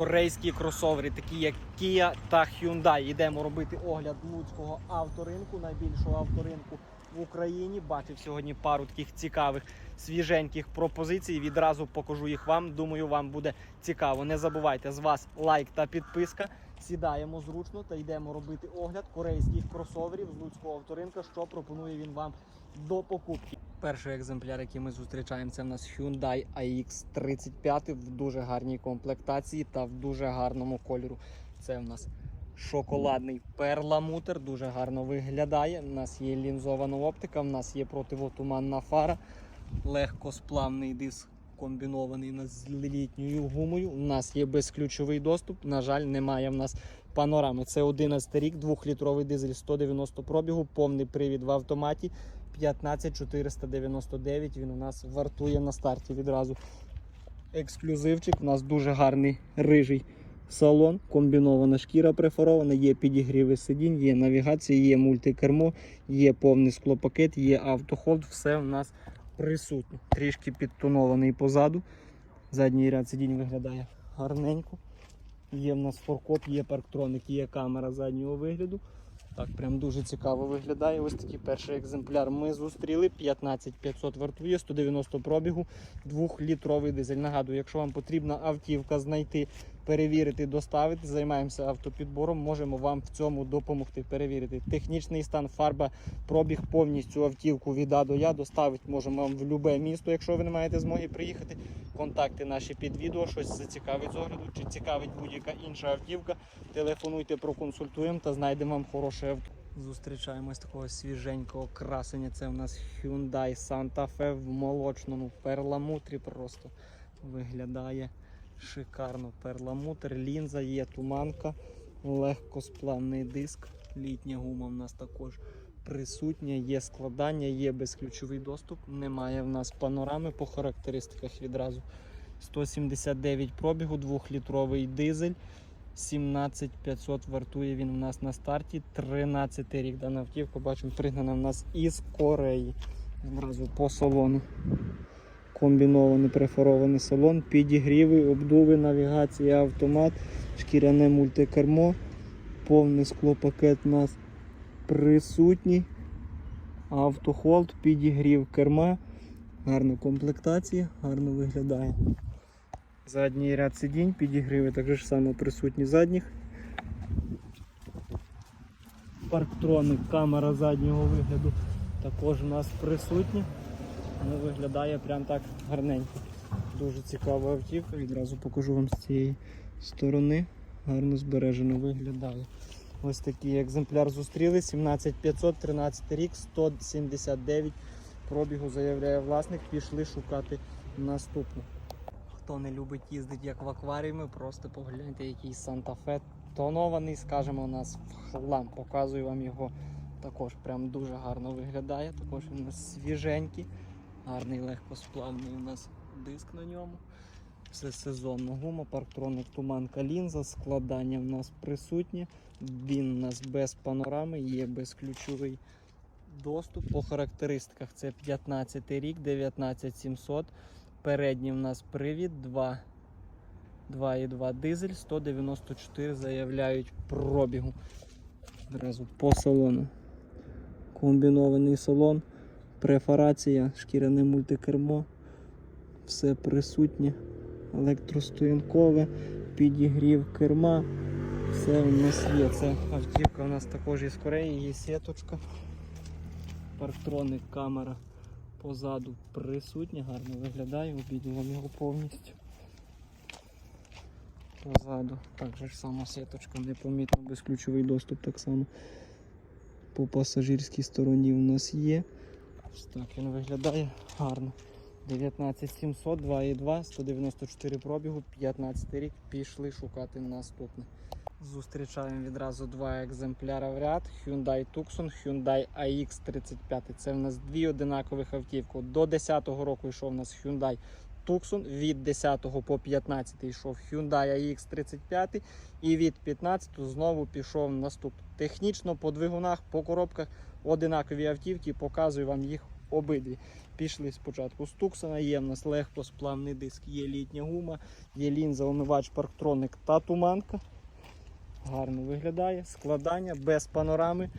Корейські кросовери, такі як Kia та Hyundai. Йдемо робити огляд луцького авторинку, найбільшого авторинку в Україні. Бачив сьогодні пару таких цікавих свіженьких пропозицій. Відразу покажу їх вам. Думаю, вам буде цікаво. Не забувайте з вас лайк та підписка. Сідаємо зручно та йдемо робити огляд корейських кросоверів з луцького авторинка. Що пропонує він вам до покупки. Перший екземпляр, який ми зустрічаємо, це в нас Hyundai AX35 в дуже гарній комплектації та в дуже гарному кольору. Це в нас шоколадний перламутр, дуже гарно виглядає. У нас є лінзована оптика, в нас є противотуманна фара, легкосплавний диск комбінований з літньою гумою. У нас є безключовий доступ. На жаль, немає в нас панорами. Це 11 рік, 2-літровий дизель 190 пробігу, повний привід в автоматі. 15499 він у нас вартує на старті відразу. Ексклюзивчик. У нас дуже гарний рижий салон, комбінована шкіра префорована, є підігріви сидінь, є навігація, є мультикермо, є повний склопакет, є автохолд. Все у нас присутнє. Трішки підтонований позаду. Задній ряд сидінь виглядає гарненько. Є в нас форкоп, є парктроник, є камера заднього вигляду. Так, прям дуже цікаво виглядає. Ось такий перший екземпляр ми зустріли. 15500 вартує, 190 пробігу, 2-літровий дизель. Нагадую, якщо вам потрібна автівка знайти, перевірити, доставити, займаємося автопідбором, можемо вам в цьому допомогти. Перевірити технічний стан, фарба, пробіг повністю автівку від А до Я доставити можемо вам в будь-яке місто, якщо ви не маєте змоги приїхати. Контакти наші під відео, щось зацікавить з огляду, чи цікавить будь-яка інша автівка. Телефонуйте, проконсультуємо та знайдемо вам хороше авто. Зустрічаємось такого свіженького красення. Це у нас Hyundai Santa Fe в молочному перламутрі. Просто виглядає шикарно. Перламутр, лінза, є туманка, легкосплавний диск. Літня гума в нас також присутня, є складання, є безключовий доступ. Немає в нас панорами по характеристиках відразу. 179 пробігу, 2-літровий дизель. 17500 вартує він у нас на старті. 13 рік дана автівка, бачимо, пригнана в нас із Кореї. Одразу по салону. Комбінований префорований салон, підігріви, обдуви, навігація, автомат, шкіряне мультикермо, повний склопакет у нас присутній. Автохолд, підігрів керма, гарна комплектація, гарно виглядає. Задній ряд сидінь, підігріви також само присутні задніх. Парктроник, камера заднього вигляду також у нас присутня. Ну, виглядає прям так гарненько. Дуже цікава автівка. Відразу покажу вам з цієї сторони. Гарно збережено виглядає. Ось такий екземпляр зустріли. 17500, 13 рік, 179 пробігу заявляє власник. Пішли шукати наступну. Хто не любить їздити як в акваріумі, просто погляньте, який Санта-Фе тонований, скажімо, у нас в хлам. Показую вам його також. Прям дуже гарно виглядає. Також він свіженький, гарний легкосплавний у нас диск на ньому. Все сезонна гума, парктроник, туманка лінза, складання в нас присутнє. Він у нас без панорами, є безключовий доступ. По характеристиках це 15 рік, 19700. Передній в нас привід 2. 2,2 дизель, 194 заявляють пробігу. Одразу по салону. Комбінований салон, префарація, шкіряне мультикермо. Все присутнє. Електростоянкове, підігрів керма. Все у нас є. Це автівка у нас також із Кореї, є сіточка. Парктроник, камера позаду присутня, гарно виглядає, обійду вам його повністю. Позаду так же ж само сіточка, непомітно, безключовий доступ так само. По пасажирській стороні у нас є. Ось так він виглядає гарно. 19700, 2,2, 194 пробігу, 15 рік. Пішли шукати наступне. Зустрічаємо відразу два екземпляри в ряд. Hyundai Tucson, Hyundai AX35. Це в нас дві одинакових автівки. До 10-го року йшов у нас Hyundai Tucson, від 10 по 15 йшов Hyundai AX35 і від 15 знову пішов наступний. Технічно по двигунах, по коробках одинакові автівки, показую вам їх обидві. Пішли спочатку з Туксона, є в нас легкосплавний диск, є літня гума, є лінза, омивач, парктроник та туманка. Гарно виглядає. Складання без панорами.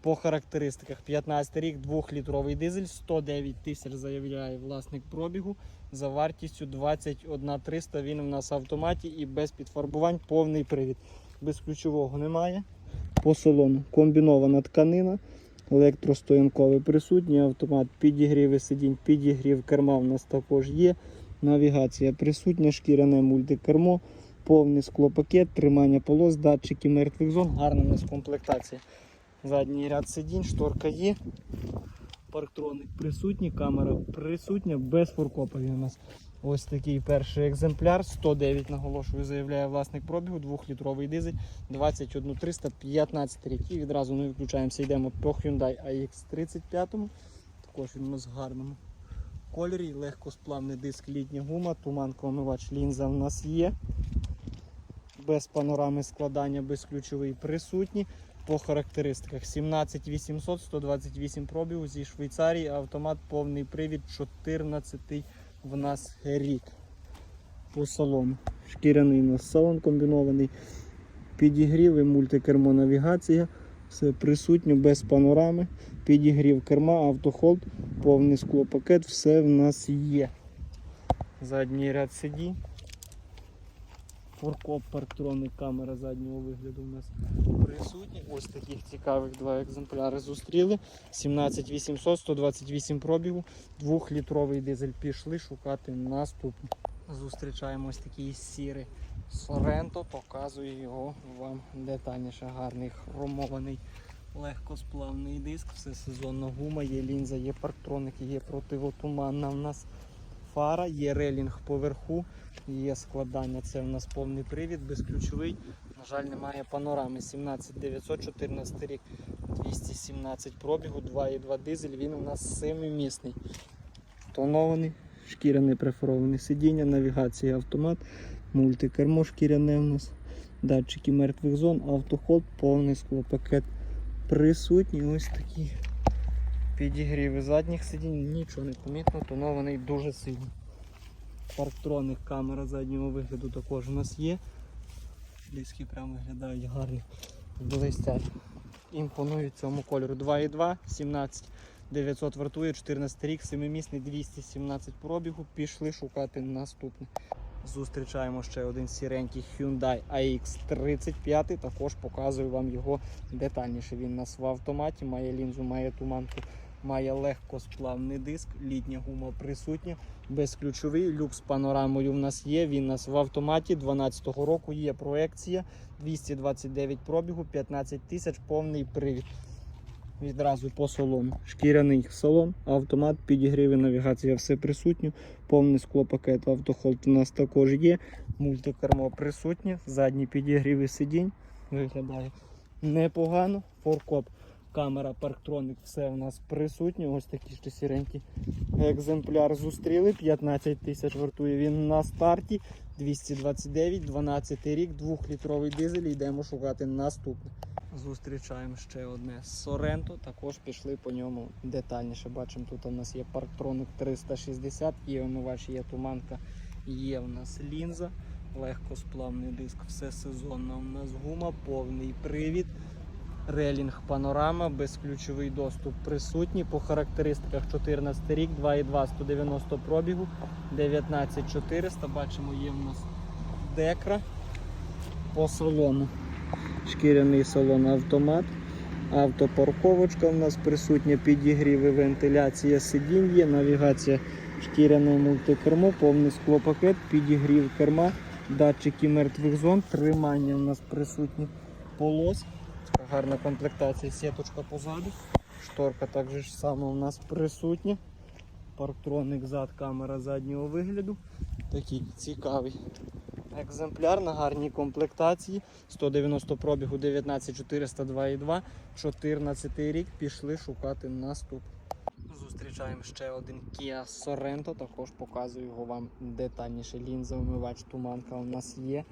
По характеристиках 15 рік, 2-літровий дизель, 109 тисяч заявляє власник пробігу. За вартістю 21 300 він у нас в автоматі і без підфарбувань повний привід. Без ключового немає. По салону комбінована тканина, електростоянковий присутній, автомат підігріви сидінь, підігрів керма у нас також є. Навігація присутня, шкіряне мультикермо, повний склопакет, тримання полос, датчики мертвих зон, гарна у нас комплектація. Задній ряд сидінь, шторка є. Парктроник присутній, камера присутня, без фуркопа у нас. Ось такий перший екземпляр. 109 наголошую, заявляє власник пробігу, 2-літровий дизель, 21 315 рік. І відразу не виключаємося, йдемо по Hyundai AX35. Також він у нас в гарному кольорі. Легкосплавний диск, літня гума, туманка омивач лінза в нас є. Без панорами складання, безключовий присутні. По характеристиках 17800, 128 пробігу зі Швейцарії, автомат повний привід, 14 в нас рік. По салону. Шкіряний у нас салон комбінований. Підігріви, мультикермо навігація. Все присутньо, без панорами. Підігрів керма, автохолд, повний склопакет, все в нас є. Задній ряд сидінь. Форкоп, парктроник, камера заднього вигляду у нас присутні. Ось таких цікавих два екземпляри зустріли. 17800, 128 пробігу, 2-літровий дизель. Пішли шукати наступний. Зустрічаємо ось такий сірий Соренто, показую його вам детальніше. Гарний хромований легкосплавний диск, все сезонна гума, є лінза, є парктроник, є противотуманна в нас фара, є релінг поверху, є складання. Це в нас повний привід, безключовий. На жаль, немає панорами. 17914 рік, 217 пробігу, 2,2 дизель. Він у нас семимісний. Тонований, шкіряне префороване сидіння, навігація автомат, мультикермо шкіряне у нас, датчики мертвих зон, автоход, повний склопакет присутній. Ось такі підігріви задніх сидінь, нічого не помітно, тонований дуже сильно. Парктроник, камера заднього вигляду також у нас є. Диски прямо виглядають гарно, блистять. Імпонують цьому кольору 2,2, 17 900 вартує, 14 рік, 7-місний, 217 пробігу. Пішли шукати наступний. Зустрічаємо ще один сіренький Hyundai AX35. Також показую вам його детальніше. Він нас в автоматі, має лінзу, має туманку, має легкосплавний диск, літня гума присутня, безключовий. Люк з панорамою в нас є. Він у нас в автоматі 12-го року є проекція 229 пробігу, 15 тисяч, повний привід. Відразу по салону. Шкіряний салон, автомат, підігріви, навігація, все присутнє. Повний склопакет автохолд у нас також є. Мультикермо присутнє, задні підігріви сидінь. Виглядає непогано. Форкоп, камера, парктроник, все у нас присутнє. Ось такі ще сіренькі екземпляр зустріли. 15 тисяч вартує він на старті. 229, 12 рік, 2-літровий дизель. Йдемо шукати наступний. Зустрічаємо ще одне Соренто. Також пішли по ньому детальніше. Бачимо, тут у нас є парктроник 360, є омивач, є туманка, є у нас лінза, легкосплавний диск, все сезонно. У нас гума, повний привід. Релінг панорама, безключовий доступ присутній. По характеристиках 14 рік, 2,2 190 пробігу, 19400. Бачимо, є в нас декра по салону. Шкіряний салон автомат. Автопарковочка у нас присутня, підігріви, вентиляція сидінь є, навігація шкіряне мультикермо, повний склопакет, підігрів керма, датчики мертвих зон, тримання у нас присутні полос. Така гарна комплектація, сіточка позаду. Шторка також саме у нас присутня. Парктроник зад, камера заднього вигляду. Такий цікавий екземпляр на гарній комплектації. 190 пробігу 19402,2, 14 рік. Пішли шукати наступ. Зустрічаємо ще один Kia Sorento, також показую його вам детальніше. Лінза, омивач, туманка у нас є.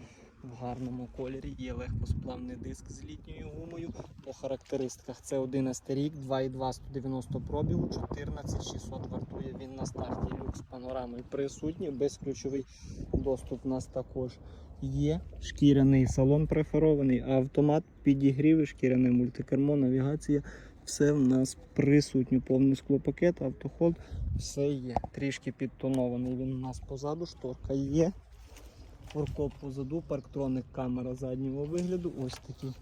В гарному кольорі. Є легкосплавний диск з літньою гумою. По характеристиках це 11 рік, 2,2 190 пробігу, 14600 вартує він на старті. Люкс панорамою присутній, безключовий доступ у нас також є. Шкіряний салон преферований, автомат, підігріви, шкіряне мультикермо, навігація. Все в нас присутнє. Повний склопакет, автоход, все є. Трішки підтонований він у нас позаду, шторка є. Форкоп позаду, парктроник, камера заднього вигляду. Ось такий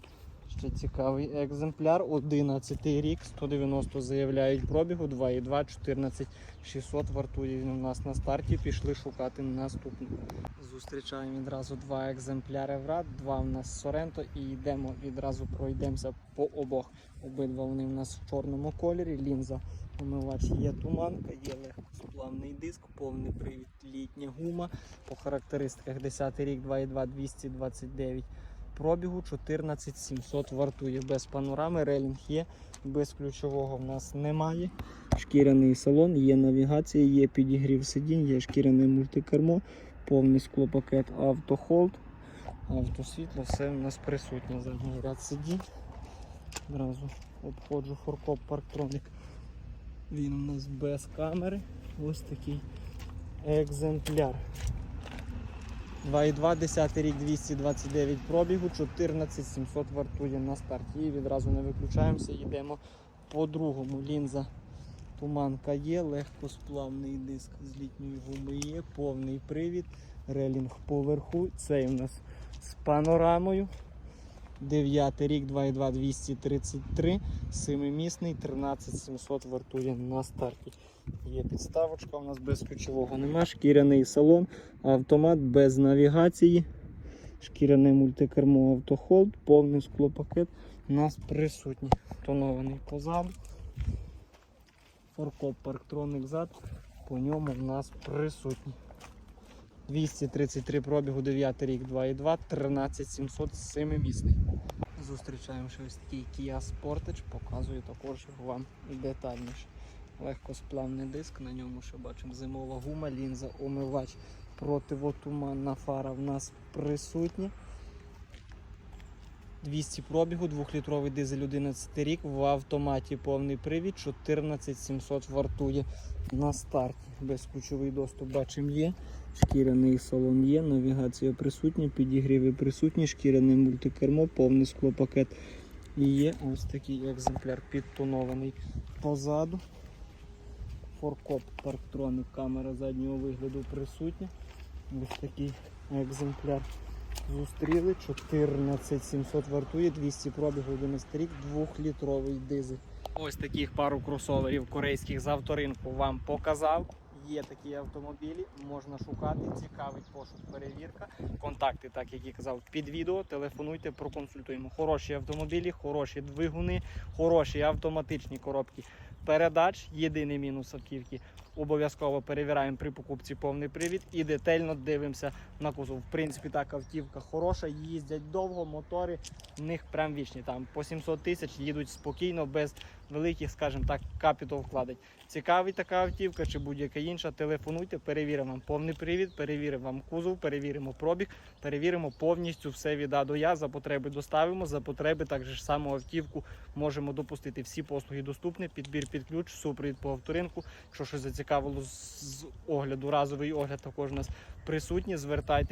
ще цікавий екземпляр. 11 рік, 190 заявляють пробігу, 2,2, 14 600 вартує він у нас на старті. Пішли шукати наступний. Зустрічаємо відразу два екземпляри врат, два в нас Соренто і йдемо відразу пройдемося по обох. Обидва вони в нас в чорному кольорі. Лінза омивач є туманка, є легкосплавний диск, повний привід, літня гума. По характеристиках 10 рік, 2,2, 229 пробігу, 14 700 вартує без панорами, релінг є, без ключового в нас немає. Шкіряний салон, є навігація, є підігрів сидінь, є шкіряне мультикермо, повний склопакет автохолд, автосвітло, все в нас присутнє. Задній ряд сидінь. Одразу обходжу форкоп парктроник. Він у нас без камери. Ось такий екземпляр. 2,2, 10 рік 229 пробігу, 14700 вартує на старті. І відразу не виключаємося, йдемо по другому. Лінза туманка є, легкосплавний диск з літньої гуми є, повний привід, релінг поверху. Цей у нас з панорамою. 9 рік 2,2 233, 7-місний, 13 700 вартує на старті. Є підставочка, у нас без ключового нема, шкіряний салон, автомат без навігації, шкіряне мультикермо автохолд, повний склопакет у нас присутній. Тонований позаду. Форкоп парктроник зад, по ньому у нас присутній. 233 пробігу, 9 рік, 2,2, 13 700, 7-місний. Зустрічаємо ще ось такий Kia Sportage, показую також вам детальніше. Легкосплавний диск, на ньому ще бачимо зимова гума, лінза, омивач, противотуманна фара в нас присутня. 200 пробігу, 2-літровий дизель 11 рік, в автоматі повний привід, 14 700 вартує на старті. Безключовий доступ бачимо є. Шкіряний салон є, навігація присутня, підігріви присутні, шкіряне мультикермо, повний склопакет. І є ось такий екземпляр підтонований позаду. Форкоп парктроник, камера заднього вигляду присутня. Ось такий екземпляр зустріли. 14 700 вартує, 200 пробігу 11 рік, 2-літровий дизель. Ось таких пару кросоверів корейських з авторинку вам показав. Є такі автомобілі, можна шукати, цікавить пошук, перевірка. Контакти, так як я казав, під відео. Телефонуйте, проконсультуємо. Хороші автомобілі, хороші двигуни, хороші автоматичні коробки передач. Єдиний мінус автівки. Обов'язково перевіряємо при покупці повний привід і детально дивимося на кузов. В принципі, так автівка хороша, їздять довго, мотори в них прям вічні. Там по 700 тисяч їдуть спокійно, без великих, скажімо так, капітал вкладень. Цікавить така автівка чи будь-яка інша, телефонуйте, перевіримо вам повний привід, перевіримо вам кузов, перевіримо пробіг, перевіримо повністю все від А до Я. За потреби доставимо, за потреби так же ж само автівку можемо допустити. Всі послуги доступні, підбір під ключ, супровід по авторинку. Якщо щось зацікавило з з огляду, разовий огляд також у нас присутній, звертайтеся.